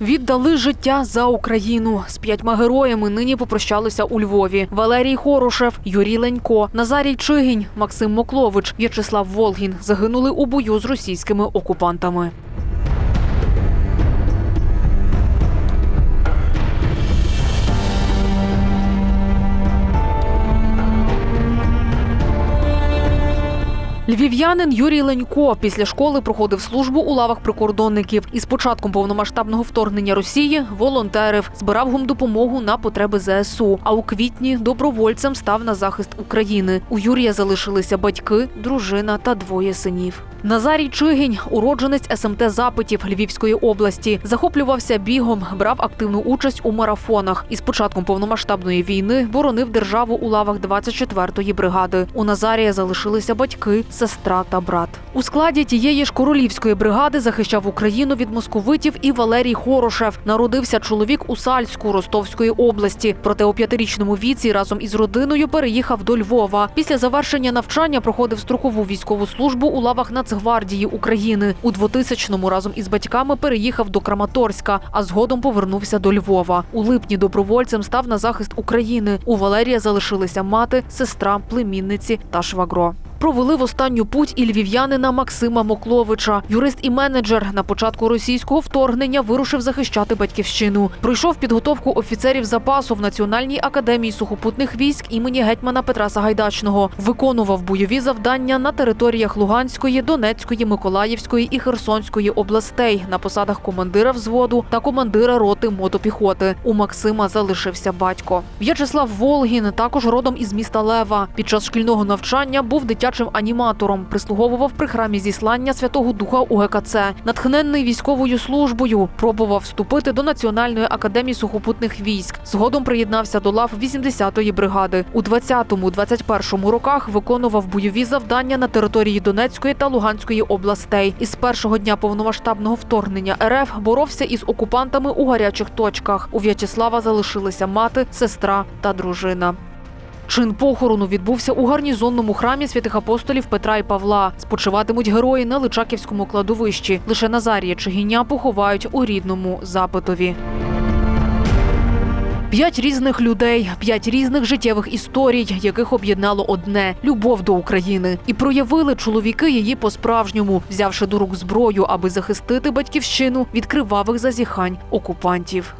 Віддали життя за Україну. З п'ятьма героями нині попрощалися у Львові. Валерій Хорошев, Юрій Ленько, Назарій Чигінь, Максим Моклович, В'ячеслав Волгін загинули у бою з російськими окупантами. Львів'янин Юрій Ленько після школи проходив службу у лавах прикордонників. І з початком повномасштабного вторгнення Росії волонтерив, збирав гумдопомогу на потреби ЗСУ. А у квітні добровольцем став на захист України. У Юрія залишилися батьки, дружина та двоє синів. Назарій Чигінь, уродженець СМТ запитів Львівської області, захоплювався бігом, брав активну участь у марафонах. І з початком повномасштабної війни боронив державу у лавах 24-ї бригади. У Назарія залишилися батьки, сестра та брат. У складі тієї ж королівської бригади захищав Україну від московитів і Валерій Хорошев. Народився чоловік у Сальську Ростовської області. Проте у п'ятирічному віці разом із родиною переїхав до Львова. Після завершення навчання проходив строкову військову службу у лавах Нацгвардії України. У 2000-му разом із батьками переїхав до Краматорська, а згодом повернувся до Львова. У липні добровольцем став на захист України. У Валерія залишилися мати, сестра, племінниці та швагро. Провели в останню путь і львів'янина Максима Мокловича. Юрист і менеджер на початку російського вторгнення вирушив захищати батьківщину. Пройшов підготовку офіцерів запасу в Національній академії сухопутних військ імені гетьмана Петра Сагайдачного. Виконував бойові завдання на територіях Луганської, Донецької, Миколаївської і Херсонської областей на посадах командира взводу та командира роти мотопіхоти. У Максима залишився батько. В'ячеслав Волгін також родом із міста Лева. Під час шкільного навчання був дитячим аніматором, прислуговував при храмі зіслання Святого Духа у ГКЦ. Натхненний військовою службою пробував вступити до Національної академії сухопутних військ. Згодом приєднався до лав 80-ї бригади. У 20-21 роках виконував бойові завдання на території Донецької та Луганської областей. Із першого дня повномасштабного вторгнення РФ боровся із окупантами у гарячих точках. У В'ячеслава залишилися мати, сестра та дружина. Чин похорону відбувся у гарнізонному храмі святих апостолів Петра і Павла. Спочиватимуть герої на Личаківському кладовищі. Лише Назарія Чигіня поховають у рідному запитові. П'ять різних людей, п'ять різних життєвих історій, яких об'єднало одне любов до України, і проявили чоловіки її по-справжньому, взявши до рук зброю, аби захистити батьківщину від кривавих зазіхань окупантів.